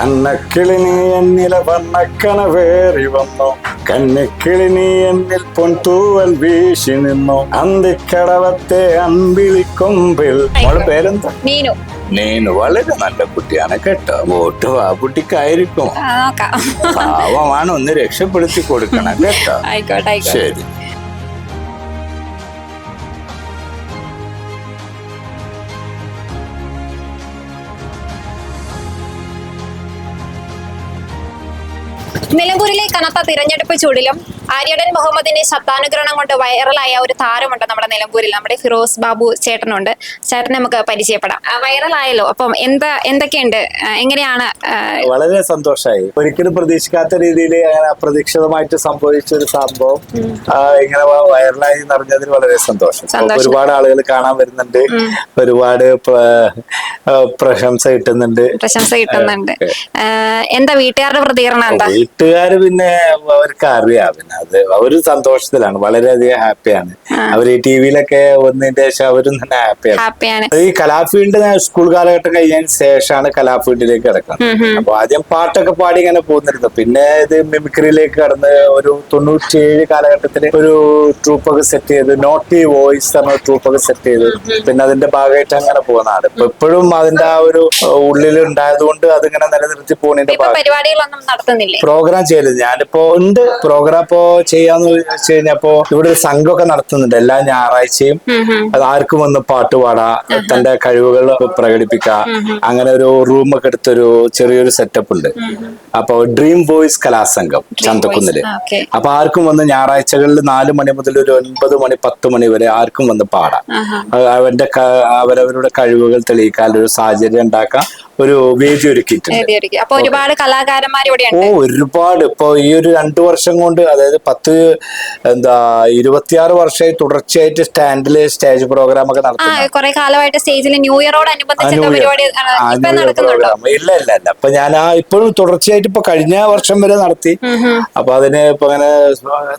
അന്നക്കിളി നീ എന്നിലെ വണ്ണക്കനവേറി വന്നു. കന്നിക്കിളി നീ എന്നിൽ പൊൻതൂവൽ വീശി നിന്നു. അന്തിക്കടവത്തെ അമ്പിളിക്കൊമ്പിൽ അവളെ പേരെന്താ? മീനു നീനു വളരെ നല്ല കുട്ടിയാണ് കേട്ടോ. വോട്ട് ആ കുട്ടിക്കായിരിക്കും. പാവമാണ് ഒന്ന് രക്ഷപ്പെടുത്തി കൊടുക്കണം കേട്ടോ. ശരി. നിലമ്പൂരിലെ കനത്ത തിരഞ്ഞെടുപ്പ് ചൂടിലും ആര്യടൻ മുഹമ്മദിന്റെ ശബ്ദാനുഗ്രഹണം കൊണ്ട് വൈറലായ ഒരു താരമുണ്ട് നമ്മുടെ നിലമ്പൂരിൽ. നമ്മുടെ ഫിറോസ് ബാബു ചേട്ടനുണ്ട്. ചേട്ടനെ നമുക്ക് പരിചയപ്പെടാം. വൈറലായല്ലോ അപ്പം എന്താ എന്തൊക്കെയുണ്ട്? എങ്ങനെയാണ് വളരെ സന്തോഷമായി ഒരിക്കലും പ്രതീക്ഷിക്കാത്ത രീതിയിൽ അങ്ങനെ അപ്രതീക്ഷിതമായിട്ട് സംഭവിച്ച ഒരു സംഭവം ഇങ്ങനെ വൈറലായി നിറഞ്ഞതിൽ വളരെ സന്തോഷം. ഒരുപാട് ആളുകൾ കാണാൻ വരുന്നുണ്ട്. ഒരുപാട് പ്രശംസ കിട്ടുന്നുണ്ട്. പ്രശംസ കിട്ടുന്നുണ്ട്. എന്താ വീട്ടുകാരുടെ പ്രതികരണം എന്താ? വീട്ടുകാർ പിന്നെ അവർക്ക് അറിയാം പിന്നെ അത് അവർ സന്തോഷത്തിലാണ് വളരെയധികം ഹാപ്പിയാണ്. അവർ ഈ ടി വിയിലൊക്കെ വന്നതിന്റെ ശേഷം അവരും തന്നെ ഹാപ്പിയാണ്. ഈ കലാഫീൽഡ് സ്കൂൾ കാലഘട്ടം കഴിഞ്ഞതിന് ശേഷമാണ് കലാഫീൽഡിലേക്ക് കിടക്കുന്നത്. അപ്പൊ ആദ്യം പാട്ടൊക്കെ പാടി ഇങ്ങനെ പോകുന്നിരുന്നു പിന്നെ ഇത് മിമിക്രിയിലേക്ക് കടന്ന് ഒരു തൊണ്ണൂറ്റിയേഴ് കാലഘട്ടത്തിൽ ഒരു ട്രൂപ്പൊക്കെ സെറ്റ് ചെയ്ത് നോട്ടി വോയിസ് എന്ന ട്രൂപ്പൊക്കെ സെറ്റ് ചെയ്ത് പിന്നെ അതിന്റെ ഭാഗമായിട്ട് അങ്ങനെ പോകുന്നതാണ് ഇപ്പൊ ഇപ്പോഴും അതിന്റെ ആ ഒരു ഉള്ളിൽ ഉണ്ടായത് കൊണ്ട് അതിങ്ങനെ നിലനിർത്തി പോകുന്നതിന്റെ പ്രോഗ്രാം ചെയ്യരുത്. ഞാനിപ്പോ ഉണ്ട് പ്രോഗ്രാം ഇപ്പോ ചെയ്യാന്ന് വെച്ച് കഴിഞ്ഞപ്പോ ഇവിടെ ഒരു സംഘമൊക്കെ നടത്തുന്നുണ്ട്. എല്ലാ ഞായറാഴ്ചയും അത് ആർക്കും വന്ന് പാട്ട് പാടാ തന്റെ കഴിവുകൾ പ്രകടിപ്പിക്കുക അങ്ങനെ ഒരു റൂമൊക്കെ എടുത്തൊരു ചെറിയൊരു സെറ്റപ്പ് ഉണ്ട്. അപ്പൊ ഡ്രീം വോയിസ് കലാസംഘം ചന്തക്കുന്നിൽ. അപ്പൊ ആർക്കും വന്ന് ഞായറാഴ്ചകളിൽ നാല് മണി മുതൽ ഒരു ഒൻപത് മണി പത്ത് മണി വരെ ആർക്കും വന്ന് പാടാം. അവന്റെ അവരവരുടെ കഴിവുകൾ തെളിയിക്കാൻ ഒരു സാഹചര്യം ഉണ്ടാക്കാൻ ഒരു വേദി ഒരുക്കിയിട്ടുണ്ട്. അപ്പൊ ഒരുപാട് കലാകാരന്മാർ ഇവിടെ ഓ ഒരുപാട്. ഇപ്പൊ ഈ ഒരു രണ്ടു വർഷം കൊണ്ട് അതായത് പത്ത് എന്താ ഇരുപത്തിയാറ് വർഷമായി തുടർച്ചയായിട്ട് സ്റ്റാൻഡിൽ സ്റ്റേജ് പ്രോഗ്രാം ഒക്കെ നടത്തുന്നുണ്ട് നടത്തുന്നു കാലമായിട്ട് സ്റ്റേജിൽ ന്യൂ ഇയറോട്. ഇല്ല ഇല്ല ഇല്ല. അപ്പൊ ഞാൻ ആ ഇപ്പോഴും തുടർച്ചയായിട്ട് ഇപ്പൊ കഴിഞ്ഞ വർഷം വരെ നടത്തി. അപ്പൊ അതിന് ഇപ്പൊ അങ്ങനെ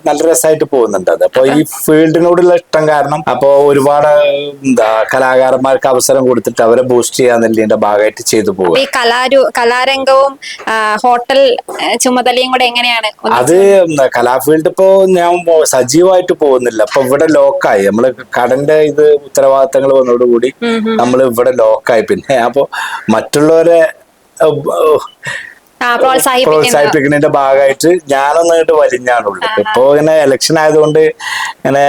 നല്ല രസമായിട്ട് പോകുന്നുണ്ട് അത്. അപ്പൊ ഈ ഫീൽഡിനോടുള്ള ഇഷ്ടം കാരണം അപ്പൊ ഒരുപാട് എന്താ കലാകാരന്മാർക്ക് അവസരം കൊടുത്തിട്ട് അവരെ ബൂസ്റ്റ് ചെയ്യാന്നുള്ളതിന്റെ ഭാഗമായിട്ട് ചെയ്തു. പോകുക പോകും ഈ കലാരു കലാരംഗവും ഹോട്ടൽ ചുമതലയും കൂടെ എങ്ങനെയാണ്? അത് കലാഫീൽഡ് ഇപ്പോ ഞാൻ സജീവമായിട്ട് പോകുന്നില്ല. അപ്പൊ ഇവിടെ ലോക്കായി. നമ്മൾ കടന്റെ ഇത് ഉത്തരവാദിത്തങ്ങൾ വന്നതോടുകൂടി നമ്മൾ ഇവിടെ ലോക്കായി. പിന്നെ അപ്പൊ മറ്റുള്ളവരെ പ്രോത്സാഹിപ്പിക്കുന്നതിന്റെ ഭാഗമായിട്ട് ഞാനൊന്നിട്ട് വലിഞ്ഞാണുള്ളൂ ഇപ്പൊ ഇങ്ങനെ ഇലക്ഷൻ ആയതുകൊണ്ട് ഇങ്ങനെ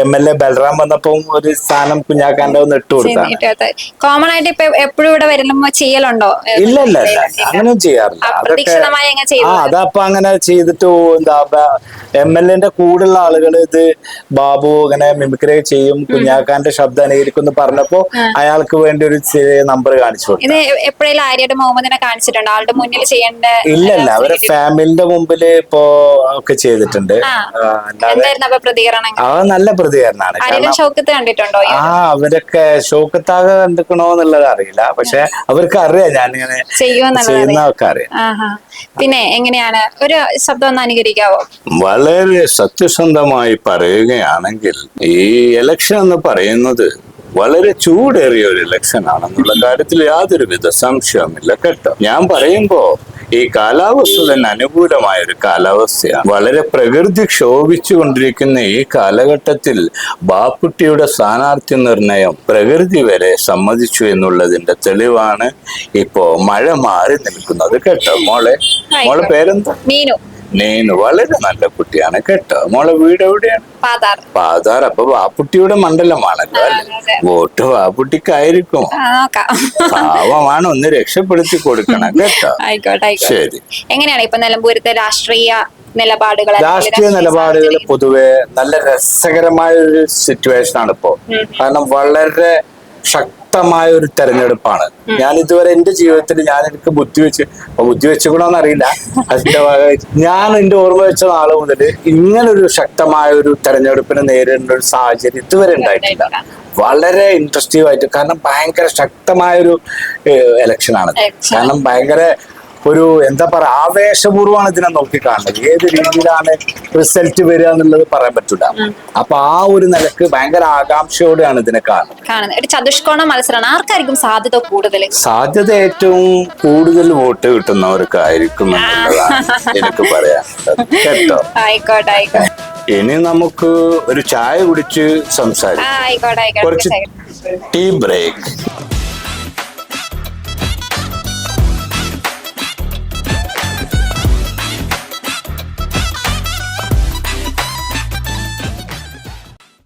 എം എൽ എ ബലറാം വന്നപ്പോ ഒരു സ്ഥാനം കുഞ്ഞാക്കാന്റെ ഒന്ന് ഇട്ട് കൊടുത്താണ്. കോമൺ ആയിട്ട് ഇപ്പൊ എപ്പോഴും ഇവിടെ വരുമ്പോ ചെയ്യലുണ്ടോ? ഇല്ല ഇല്ല ഇല്ല. അങ്ങനെ ചെയ്യാറില്ല. അതൊക്കെ ആ അതപ്പൊ അങ്ങനെ ചെയ്തിട്ട് എന്താ എം എൽ എന്റെ കൂടുള്ള ആളുകൾ ഇത് ബാബു ഇങ്ങനെ മിമിക്രി ചെയ്യും കുഞ്ഞാക്കാന്റെ ശബ്ദം അനുകരിക്കും എന്ന് പറഞ്ഞപ്പോ അയാൾക്ക് വേണ്ടി ഒരു ചെറിയ നമ്പർ കാണിച്ചു കൊടുത്തു ആര്യയുടെ മുഹമ്മദിനെ കാണിച്ചിട്ടുണ്ടോ ആളുടെ മുന്നിൽ ചെയ്യേണ്ട ഇല്ല ഇല്ല. അവരെ ഫാമിലിന്റെ മുമ്പിൽ ഇപ്പോ ഒക്കെ ചെയ്തിട്ടുണ്ട്. എന്തായിരുന്നു അപ്പൊ പ്രതികരണം? ആ നല്ല പ്രതികരണമാണ് കാരണം ഷൗക്കത്ത് കണ്ടിട്ടുണ്ടോ? ആ അവരൊക്കെ ഷോക്കത്താകെ കണ്ടിക്കണോ എന്നുള്ളത് അറിയില്ല. പക്ഷെ അവർക്ക് അറിയാം ഞാനിങ്ങനെ ചെയ്യുന്നതൊക്കെ അറിയാം. പിന്നെ എങ്ങനെയാണ്? ഒരു ശബ്ദം ഒന്ന് അനുകരിക്കാവോ? വളരെ സത്യസന്ധമായി പറയുകയാണെങ്കിൽ ഈ ഇലക്ഷൻ എന്ന് പറയുന്നത് വളരെ ചൂടേറിയ ഒരു ഇലക്ഷൻ ആണെന്നുള്ള കാര്യത്തിൽ യാതൊരുവിധ സംശയവുമില്ല കേട്ടോ. ഞാൻ പറയുമ്പോ ഈ കാലാവസ്ഥ തന്നെ അനുകൂലമായ ഒരു കാലാവസ്ഥയാണ്. വളരെ പ്രകൃതി ക്ഷോഭിച്ചുകൊണ്ടിരിക്കുന്ന ഈ കാലഘട്ടത്തിൽ ബാപ്പുട്ടിയുടെ സ്ഥാനാർത്ഥി നിർണയം പ്രകൃതി വരെ സമ്മതിച്ചു എന്നുള്ളതിന്റെ തെളിവാണ് ഇപ്പോ മഴ മാറി നിൽക്കുന്നത് കേട്ടോ. മോളെ മോളെ പേരെന്താ? മീനു. നീನು വളരെ നല്ല കുട്ടിയാണ് കേട്ടോ. മോളെ വീട് എവിടെയാണ്? പാതാർ. അപ്പൊ വാപ്പുട്ടിയുടെ മണ്ഡലമാണല്ലോ അല്ലെ. വോട്ട് വാപ്പുട്ടിക്കായിരിക്കും. പാവമാണ്. ഒന്ന് രക്ഷപ്പെടുത്തി കൊടുക്കണം കേട്ടോ. ശരി. എങ്ങനെയാണ് ഇപ്പൊ നിലമ്പൂരത്തെ രാഷ്ട്രീയ നിലപാടുകൾ രാഷ്ട്രീയ നിലപാടുകൾ പൊതുവെ നല്ല രസകരമായ ഒരു സിറ്റുവേഷൻ ആണ് ഇപ്പോ. കാരണം വളരെ ശക്തമായ ഒരു തെരഞ്ഞെടുപ്പാണ് ഞാൻ ഇതുവരെ എന്റെ ജീവിതത്തിൽ ഞാൻ എനിക്ക് ബുദ്ധി വെച്ച് ബുദ്ധി വെച്ചുകൂടാന്ന് അറിയില്ല. അതിന്റെ ഞാൻ എന്റെ ഓർമ്മ വെച്ച നാൾ മുതൽ ഇങ്ങനൊരു ശക്തമായ ഒരു തെരഞ്ഞെടുപ്പിനെ നേരിടേണ്ട ഒരു സാഹചര്യം ഇതുവരെ ഉണ്ടായിട്ടില്ല. വളരെ ഇൻട്രസ്റ്റീവ് ആയിട്ട് കാരണം ഭയങ്കര ശക്തമായ ഒരു ഇലക്ഷനാണ് ആണ്. കാരണം ഭയങ്കര ഒരു എന്താ പറയാ ആവേശപൂർവമാണ് ഇതിനെ നോക്കി കാണുന്നത് ഏത് രീതിയിലാണ് റിസൾട്ട് വരിക എന്നുള്ളത് പറയാൻ പറ്റൂല. അപ്പൊ ആ ഒരു നിലയ്ക്ക് ഭയങ്കര ആകാംക്ഷയോടെയാണ് ഇതിനെ കാണുന്നത്. ചതുഷ്കോണ മത്സരമാണ്. ആർക്കായിരിക്കും സാധ്യത കൂടുതൽ സാധ്യത ഏറ്റവും കൂടുതൽ വോട്ട് കിട്ടുന്നവർക്കായിരിക്കും എന്നുള്ളതാണ് എനിക്ക് പറയാം കേട്ടോ. ആയിക്കോട്ടെ ആയിക്കോട്ടെ. ഇനി നമുക്ക് ഒരു ചായ കുടിച്ച് സംസാരിക്കാം. ആയിക്കോട്ടെ ആയിക്കോട്ടെ. കുറച്ച് ടീ ബ്രേക്ക്.